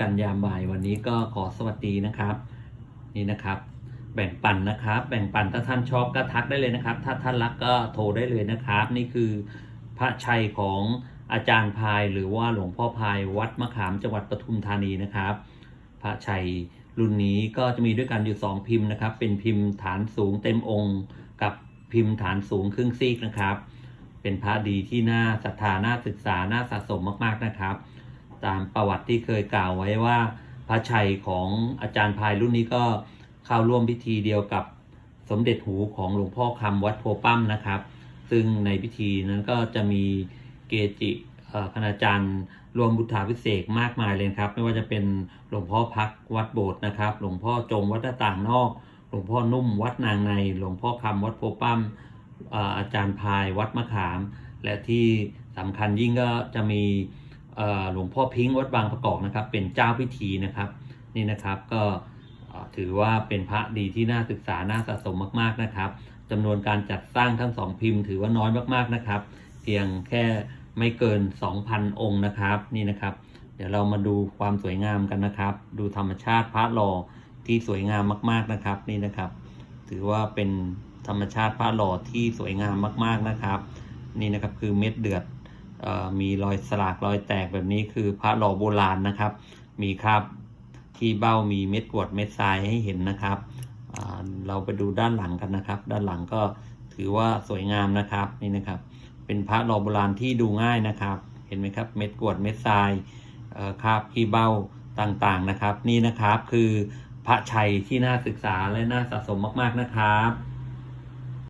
กันยามบ่ายวันนี้ก็ขอสวัสดีนะครับ นี่นะครับ แบ่งปันนะครับ แบ่งปันถ้าท่านชอบก็ทักได้เลยนะครับ ถ้าท่านรักก็โทรได้เลยนะครับ นี่คือพระชัยของอาจารย์พายหรือว่าหลวงพ่อพายวัดมะขามจังหวัดปทุมธานีนะครับ พระชัยรุ่นนี้ก็จะมีด้วยกันอยู่ 2 พิมพ์นะครับ เป็นพิมพ์ฐานสูงเต็มองค์ กับพิมพ์ฐานสูงครึ่งซีกนะครับ เป็นพระดีที่น่าศรัทธาน่าศึกษาน่าสะสมมากๆนะครับ ตามประวัติที่เคยกล่าวไว้ว่า พระชัยของอาจารย์พายรุ่นนี้ก็เข้าร่วมพิธีเดียวกับสมเด็จหูของหลวงพ่อคำวัดโพปั้มนะครับ ซึ่งในพิธีนั้นก็จะมีเกจิคณาจารย์รวมบุตรพิเศษมากมายเลยครับ ไม่ว่าจะเป็นหลวงพ่อพักวัดโบสถ์นะครับ หลวงพ่อจงวัดต่างนอก หลวงพ่อนุ่มวัดนางใน หลวงพ่อคำวัดโพปั้มอาจารย์พายวัดมะขาม และที่สำคัญยิ่งก็จะมี หลวงพ่อพิงค์วัดบางประกอบนะครับ เป็นเจ้าพิธีนะครับนี่นะครับก็ถือว่าเป็นพระดีที่น่าศึกษาน่าสะสมมากๆนะครับจำนวนการจัดสร้างทั้งสองพิมพ์ถือว่าน้อยมากๆนะครับ เพียงแค่ไม่เกิน 2,000 องค์นะครับนี่นะครับ เดี๋ยวเรามาดูความสวยงามกันนะครับ ดูธรรมชาติพระหล่อที่สวยงามมากๆนะครับนี่นะครับ ถือว่าเป็นธรรมชาติพระหล่อที่สวยงามมากๆนะครับ นี่นะครับคือเม็ดเดือด มีรอยสลากรอยแตกแบบนี้คือพระหล่อโบราณนะครับ มีคราบที่เบ้ามีเม็ดกรวดเม็ดทรายให้เห็นนะครับ เราไปดูด้านหลังกันนะครับ ด้านหลังก็ถือว่าสวยงามนะครับนี่นะครับ เป็นพระหล่อโบราณที่ดูง่ายนะครับ เห็นไหมครับเม็ดกรวดเม็ดทรายคราบขี้เบ้าต่างๆนะครับ นี่นะครับคือพระชัยที่น่าศึกษาและน่าสะสมมากๆนะครับ